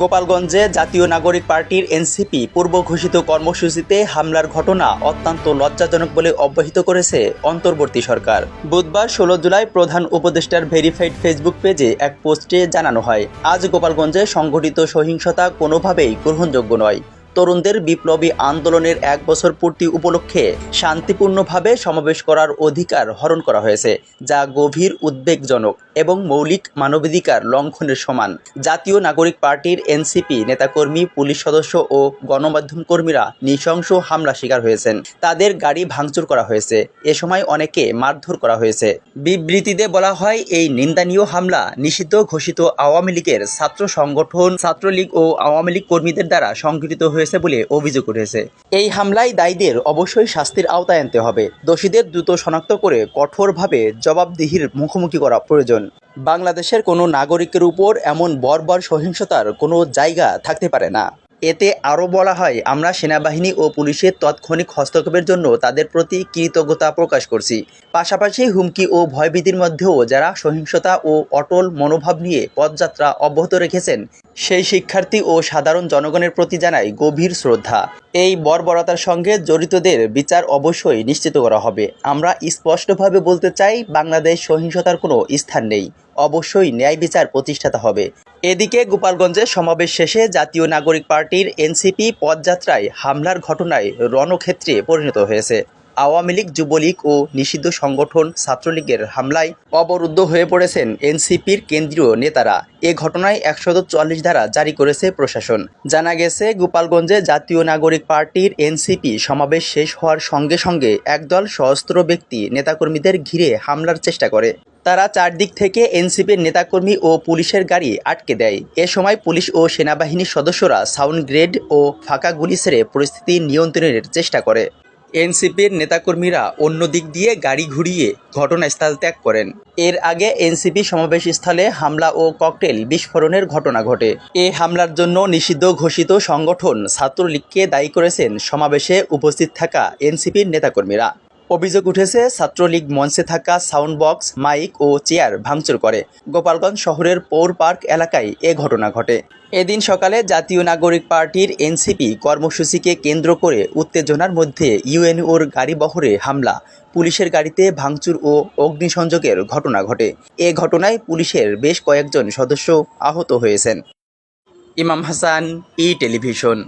গোপালগঞ্জে জাতীয় নাগরিক পার্টির এনসিপি পূর্ব ঘোষিত কর্মসূচিতে হামলার ঘটনা অত্যন্ত লজ্জাজনক বলে অব্যাহিত করেছে অন্তর্বর্তী সরকার। বুধবার ষোলো জুলাই প্রধান উপদেষ্টার ভেরিফাইড ফেসবুক পেজে এক পোস্টে জানানো হয়, আজ গোপালগঞ্জে সংঘটিত সহিংসতা কোনোভাবেই গ্রহণযোগ্য নয়। তরুণদের বিপ্লবী আন্দোলনের এক বছর পূর্তি উপলক্ষে শান্তিপূর্ণভাবে সমাবেশ করার অধিকার হরণ করা হয়েছে, যা গভীর উদ্বেগজনক এবং মৌলিক মানবাধিকার লঙ্ঘনের সমান। জাতীয় নাগরিক পার্টির এনসিপি নেতাকর্মী, পুলিশ সদস্য ও গণমাধ্যম কর্মীরা নৃশংস হামলা শিকার হয়েছেন। তাদের গাড়ি ভাঙচুর করা হয়েছে। এ সময় অনেকে মারধর করা হয়েছে। বিবৃতিতে বলা হয়, এই নিন্দানীয় হামলা নিষিদ্ধ ঘোষিত আওয়ামী লীগের ছাত্র সংগঠন, ছাত্রলীগ ও আওয়ামী লীগ কর্মীদের দ্বারা সংঘটিত হয়েছে। বলে অভিযোগ উঠেছে। এই হামলায় দায়ীদের অবশ্যই শাস্তির আওতায় আনতে হবে। দোষীদের দ্রুত শনাক্ত করে কঠোরভাবে জবাবদিহির মুখোমুখি করা প্রয়োজন। বাংলাদেশের কোনো নাগরিকের উপর এমন বর্বর সহিংসতার কোনো জায়গা থাকতে পারে না। এতে আরও বলা হয়, আমরা সেনাবাহিনী ও পুলিশের তাৎক্ষণিক হস্তক্ষেপের জন্য তাদের প্রতি কৃতজ্ঞতা প্রকাশ করছি। পাশাপাশি হুমকি ও ভয়ভীতির মধ্যেও যারা সহিংসতা ও অটল মনোভাব নিয়ে পদযাত্রা অব্যাহত রেখেছেন, সেই শিক্ষার্থী ও সাধারণ জনগণের প্রতি জানাই গভীর শ্রদ্ধা। এই বর্বরতার সঙ্গে জড়িতদের বিচার অবশ্যই নিশ্চিত করা হবে। আমরা স্পষ্টভাবে বলতে চাই, বাংলাদেশ সহিংসতার কোনো স্থান নেই। অবশ্যই ন্যায় বিচার প্রতিষ্ঠাতা হবে। এদিকে গোপালগঞ্জে সমাবেশ শেষে জাতীয় নাগরিক পার্টির এনসিপি পদযাত্রায় হামলার ঘটনায় রণক্ষেত্রে পরিণত হয়েছে। আওয়ামী লীগ, যুবলীগ ও নিষিদ্ধ সংগঠন ছাত্রলীগের হামলায় অবরুদ্ধ হয়ে পড়েছেন এনসিপির কেন্দ্রীয় নেতারা। এ ঘটনায় একশত চুয়াল্লিশ ধারা জারি করেছে প্রশাসন। জানা গেছে, গোপালগঞ্জে জাতীয় নাগরিক পার্টির এনসিপি সমাবেশ শেষ হওয়ার সঙ্গে সঙ্গে একদল সশস্ত্র ব্যক্তি নেতাকর্মীদের ঘিরে হামলার চেষ্টা করে। তারা চারদিক থেকে এনসিপির নেতাকর্মী ও পুলিশের গাড়ি আটকে দেয়। এ সময় পুলিশ ও সেনাবাহিনীর সদস্যরা সাউন্ড গ্রেড ও ফাঁকা গুলি সেরে পরিস্থিতি নিয়ন্ত্রণের চেষ্টা করে। এনসিপির নেতাকর্মীরা অন্য দিক দিয়ে গাড়ি ঘুরিয়ে ঘটনাস্থল ত্যাগ করেন। এর আগে এনসিপি সমাবেশস্থলে হামলা ও ককটেল বিস্ফোরণের ঘটনা ঘটে। এ হামলার জন্য নিষিদ্ধ ঘোষিত সংগঠন ছাত্রলীগকে দায়ী করেছেন। সমাবেশে উপস্থিত থাকা এনসিপির নেতাকর্মীরা। অভিযোগ উঠেছে, ছাত্রলীগ মঞ্চে থাকা সাউন্ড বক্স মাইক ও চেয়ার ভাঙচুর করে। গোপালগঞ্জ শহরের পৌর পার্ক এলাকায় এ ঘটনা ঘটে। এদিন সকালে জাতীয় নাগরিক পার্টির এনসিপি কর্মসূচিকে কেন্দ্র করে উত্তেজনার মধ্যে ইউএনওর গাড়ি বহরে হামলা, পুলিশের গাড়িতে ভাঙচুর ও অগ্নিসংযোগের ঘটনা ঘটে। এ ঘটনায় পুলিশের বেশ কয়েকজন সদস্য আহত হয়েছেন। ইমাম হাসান, ই টেলিভিশন।